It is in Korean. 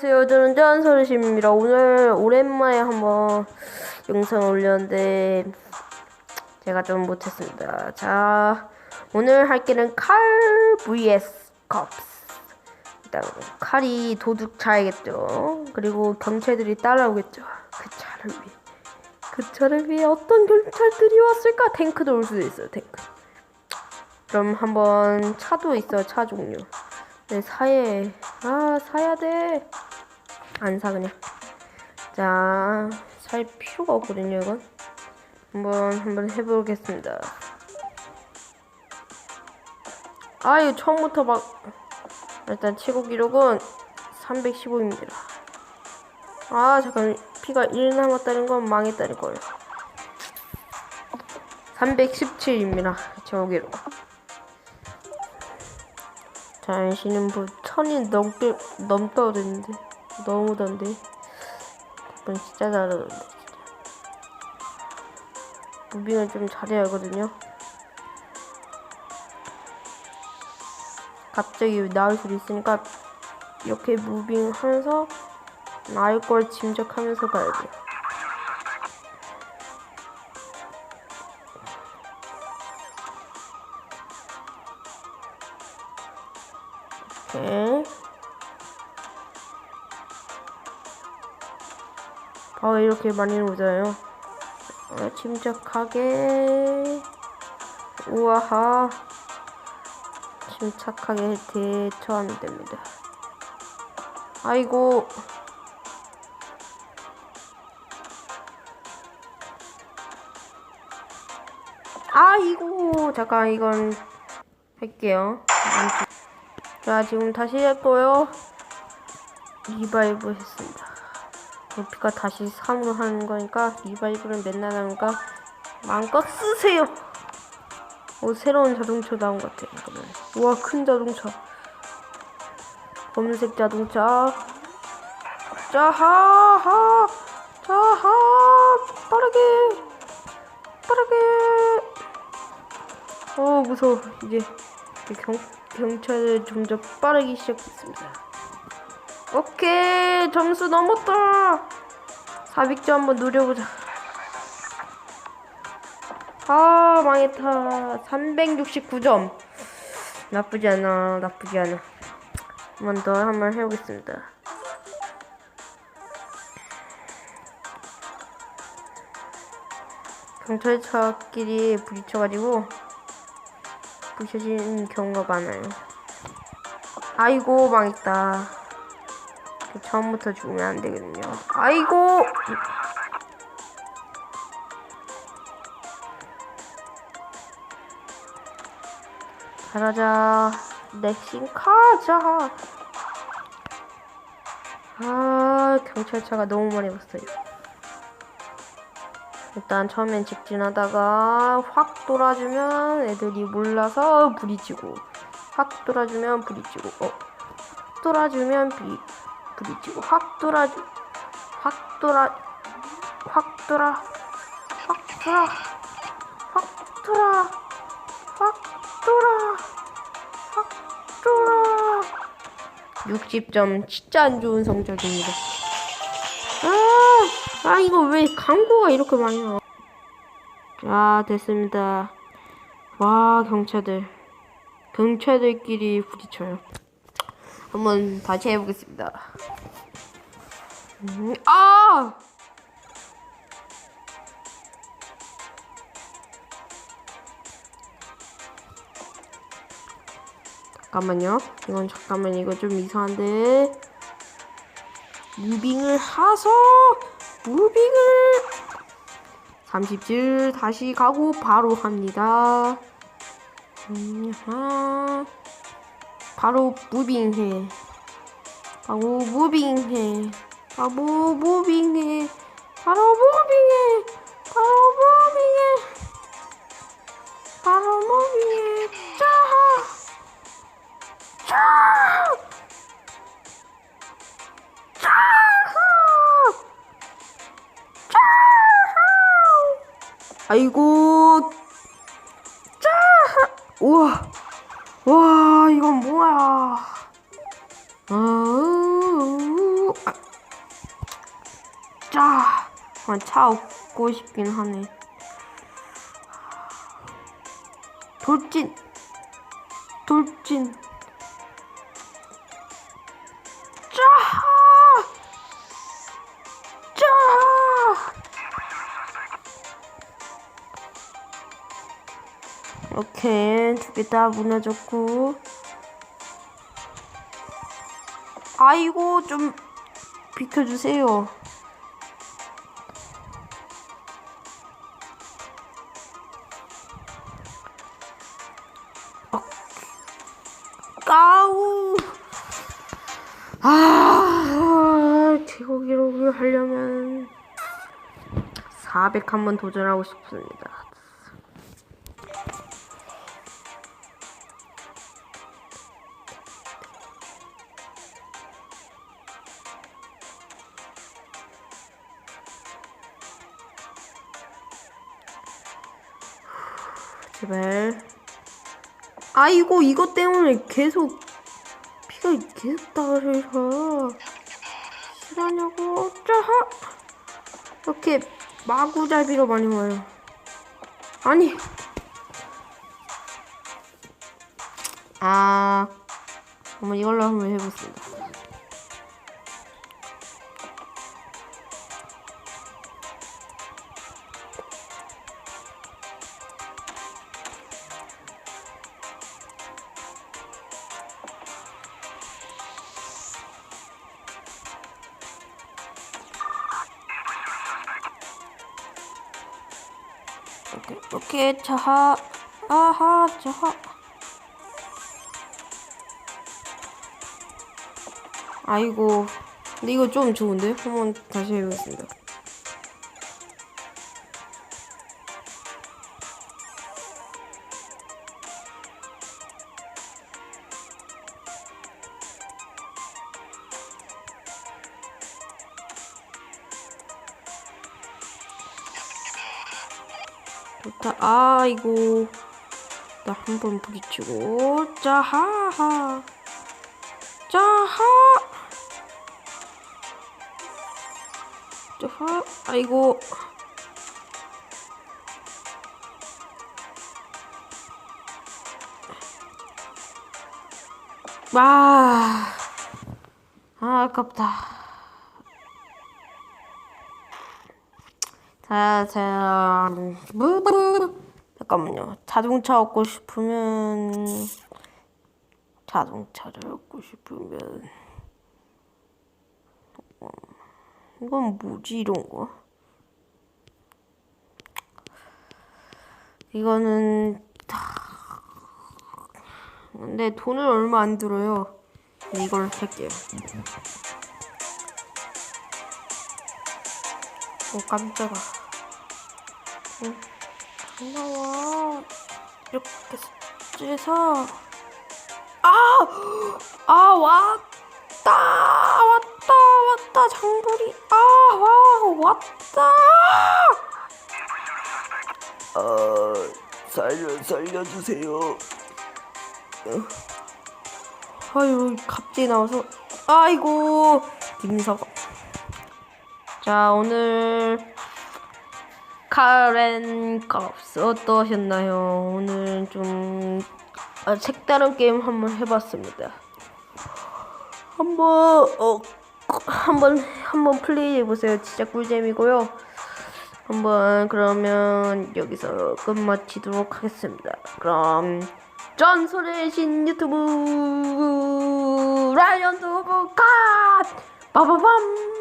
안녕하세요. 저는 짠서르심입니다. 오늘 오랜만에 한번 영상을 올렸는데 제가 좀 못했습니다. 자, 오늘 할 게는 칼 vs 컵스. 일단 칼이 도둑 차야겠죠. 그리고 경찰들이 따라오겠죠. 그 차를 위해. 그 차를 위해 어떤 경찰들이 왔을까? 탱크도 올 수도 있어요. 탱크. 그럼 한번 차도 있어요. 차 종류. 네, 사해. 아, 사야 돼. 안 사, 그냥. 자, 살 필요가 없거든요, 이건. 한번, 한번 해보겠습니다. 아, 이거 처음부터 막, 일단 최고 기록은 315입니다. 아, 잠깐, 피가 1 남았다는 건 망했다는 거예요. 317입니다. 최고 기록. 자신은 뭐 천이 넘게 넘떠오르는데 너무던데. 그건 진짜 잘하던데 진짜. 무빙을 좀 잘해야 하거든요. 갑자기 나올 수도 있으니까 이렇게 무빙 하면서 나올 걸 짐작하면서 가야 돼 오케이. 아, 이렇게 많이 오잖아요. 어, 침착하게. 우와하. 침착하게 대처하면 됩니다. 아이고. 아이고. 잠깐, 이건 할게요. 자 지금 다시 할 거요 리바이브 했습니다 에피가 다시 3으로 하는 거니까 리바이브를 맨날 하니까 마음껏 쓰세요. 오 새로운 자동차 나온 것 같아 잠깐만 우와 큰 자동차. 검은색 자동차. 자하하. 자하. 빠르게. 빠르게. 어 무서워. 이제 경 경찰을 점점 빠르기 시작했습니다. 오케이 점수 넘었다. 400점 한번 노려보자. 아 망했다. 369점. 나쁘지 않아. 나쁘지 않아. 한번 더 한번 해보겠습니다. 경찰차끼리 부딪혀가지고 부셔진 경우가 많아요. 아이고 망했다. 처음부터 죽으면 안 되거든요. 아이고. 잘하자. 넥신 가자. 아 경찰차가 너무 많이 왔어요. 일단 처음엔 직진하다가 확 돌아주면 애들이 몰라서 부딪히고 확 돌아주면 부딪히고 어 돌아주면 비 부딪히고 확 돌아주 확 돌아 확 돌아 확 돌아 확 돌아 확 돌아 확 돌아 60점 진짜 안 좋은 성적입니다. 아, 아 이거 왜 광고가 이렇게 많이 나와? 자 됐습니다. 와 경찰들 경찰들끼리 부딪혀요. 한번 다시 해보겠습니다. 음, 아! 잠깐만요. 이건 잠깐만 이거 좀 이상한데. 무빙을 하서 무빙을 30줄 다시 가고 바로 합니다. 음, 하. 바로 무빙해. 바로 무빙해. 바로 무빙해. 바로 무빙해. 바로 무빙해. 바로 무빙해. 자! 자! 자! 자! 아이고. 자! 우와. 와, 이건 뭐야. 어, 짜! 아, 차 얻고 싶긴 하네. 돌진! 돌진! 짜! 짜! 오케이, 두 개 다 무너졌고. 아이고, 좀 비켜주세요. 까우. 아, 최고 기록을 하려면 400 한번 도전하고 싶습니다. 아이고 이것 때문에 계속 피가 계속 따르셔. 실하냐고. 짜하. 이렇게 마구잡이로 많이 와요. 아니. 아. 한번 이걸로 한번 해보겠습니다. 이렇게, 자하 아하 자하. 아이고 근데 이거 좀 좋은데? 한번 다시 해보겠습니다 좋다. 아이고 나 한 번 부딪히고. 자하하 자하. 자하. 아이고 아, 아 아깝다 자, 자, 뭐, 잠깐만요. 자동차 얻고 싶으면 자동차를 얻고 싶으면 어, 이건 뭐지 이런 거? 이거는 다 근데 돈을 얼마 안 들어요. 이걸 할게요. 오 깜짝아. 응, 안 나와. 이렇게 해서. 아! 아 왔다! 왔다 왔다 장돌이. 아와 왔다! 아, 살려 살려주세요. 아유 갑자기 나와서. 아이고 김석 자 오늘 카렌 컵스 어떠셨나요? 오늘 좀 아, 색다른 게임 한번 해봤습니다. 한번 어 한번 한번 플레이 해 보세요. 진짜 꿀잼이고요. 한번 그러면 여기서 끝마치도록 하겠습니다. 그럼 전설의 신 유튜브 라이언 오브 갓 빠바밤